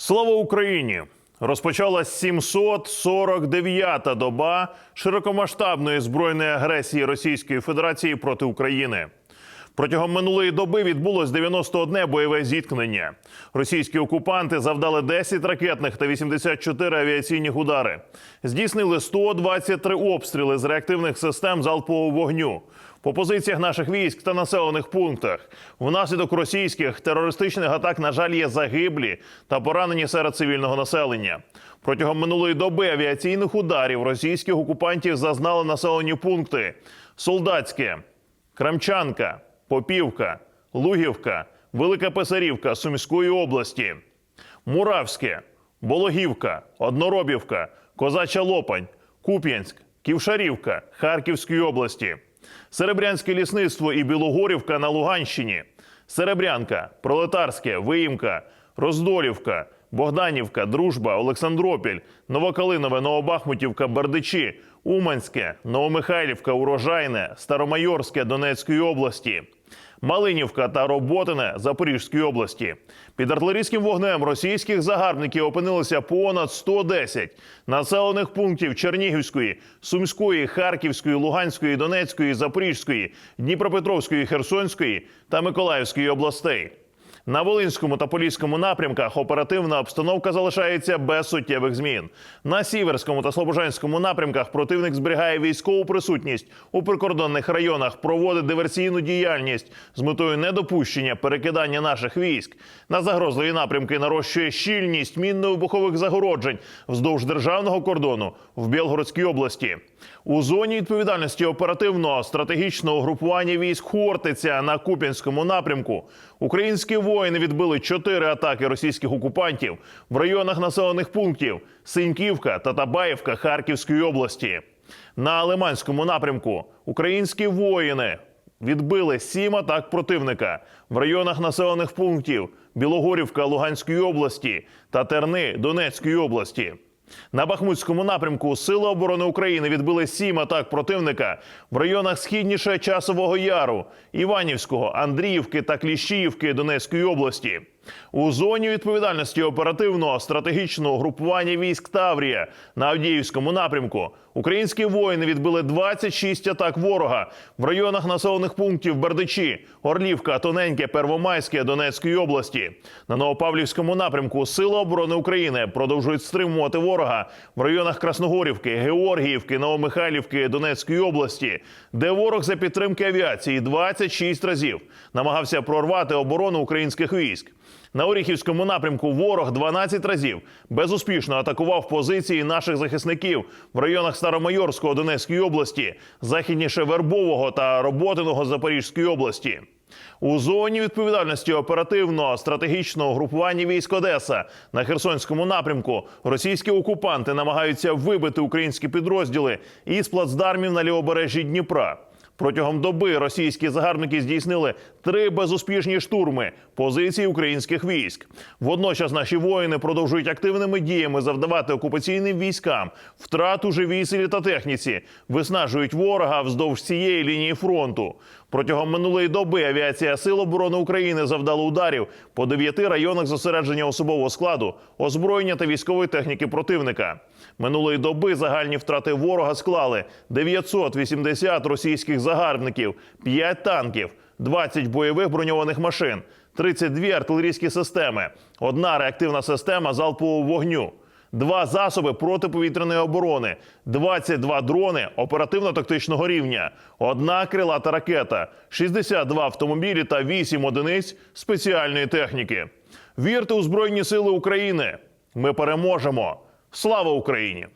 Слава Україні! Розпочалась 749-та доба широкомасштабної збройної агресії Російської Федерації проти України. Протягом минулої доби відбулось 91 бойове зіткнення. Російські окупанти завдали 10 ракетних та 84 авіаційних удари. Здійснили 123 обстріли з реактивних систем залпового вогню. По позиціях наших військ та населених пунктах внаслідок російських терористичних атак, на жаль, є загиблі та поранені серед цивільного населення. Протягом минулої доби авіаційних ударів російських окупантів зазнали населені пункти: Солдатське, Крамчанка, Попівка, Лугівка, Велика Писарівка Сумської області, Муравське, Бологівка, Одноробівка, Козача Лопань, Куп'янськ, Ківшарівка Харківської області, Серебрянське лісництво і Білогорівка на Луганщині, Серебрянка, Пролетарське, Виїмка, Роздолівка, Богданівка, Дружба, Олександропіль, Новокалинове, Новобахмутівка, Бердичі, Уманське, Новомихайлівка, Урожайне, Старомайорське Донецької області. Малинівка та Роботине Запорізької області. Під артилерійським вогнем російських загарбників опинилося понад 110 населених пунктів Чернігівської, Сумської, Харківської, Луганської, Донецької, Запорізької, Дніпропетровської, Херсонської та Миколаївської областей. На Волинському та Поліському напрямках оперативна обстановка залишається без суттєвих змін. На Сіверському та Слобожанському напрямках противник зберігає військову присутність у прикордонних районах, проводить диверсійну діяльність з метою недопущення перекидання наших військ. На загрозливі напрямки нарощує щільність мінно-вибухових загороджень вздовж державного кордону в Білгородській області. У зоні відповідальності оперативного стратегічного групування військ Хортиця на Куп'янському напрямку українські воїни відбили чотири атаки російських окупантів в районах населених пунктів Синьківка та Табаївка Харківської області. На Лиманському напрямку українські воїни відбили сім атак противника в районах населених пунктів Білогорівка Луганської області та Терни Донецької області. На Бахмутському напрямку Сили оборони України відбили сім атак противника в районах східніше Часового Яру, Іванівського, Андріївки та Кліщіївки Донецької області. У зоні відповідальності оперативного стратегічного групування військ Таврія на Авдіївському напрямку українські воїни відбили 26 атак ворога в районах населених пунктів Бердичі, Орлівка, Тоненьке, Первомайське Донецької області. На Новопавлівському напрямку Сили оборони України продовжують стримувати ворога в районах Красногорівки, Георгіївки, Новомихайлівки Донецької області, де ворог за підтримки авіації 26 разів намагався прорвати оборону українських військ. На Оріхівському напрямку ворог 12 разів безуспішно атакував позиції наших захисників в районах Старомайорського Донецької області, західніше Вербового та Роботиного Запорізької області. У зоні відповідальності оперативного стратегічного групування військ Одеса на Херсонському напрямку російські окупанти намагаються вибити українські підрозділи із плацдармів на лівобережжі Дніпра. Протягом доби російські загарбники здійснили три безуспішні штурми позицій українських військ. Водночас наші воїни продовжують активними діями завдавати окупаційним військам втрату живій силі та техніці, виснажують ворога вздовж цієї лінії фронту. Протягом минулої доби авіація Сил оборони України завдала ударів по дев'яти районах зосередження особового складу, озброєння та військової техніки противника. Минулої доби загальні втрати ворога склали 980 російських загарбників, 5 танків, 20 бойових броньованих машин, 32 артилерійські системи, одна реактивна система залпового вогню. Два засоби протиповітряної оборони, 22 дрони оперативно-тактичного рівня, одна крилата ракета, 62 автомобілі та 8 одиниць спеціальної техніки. Вірте у Збройні Сили України! Ми переможемо! Слава Україні!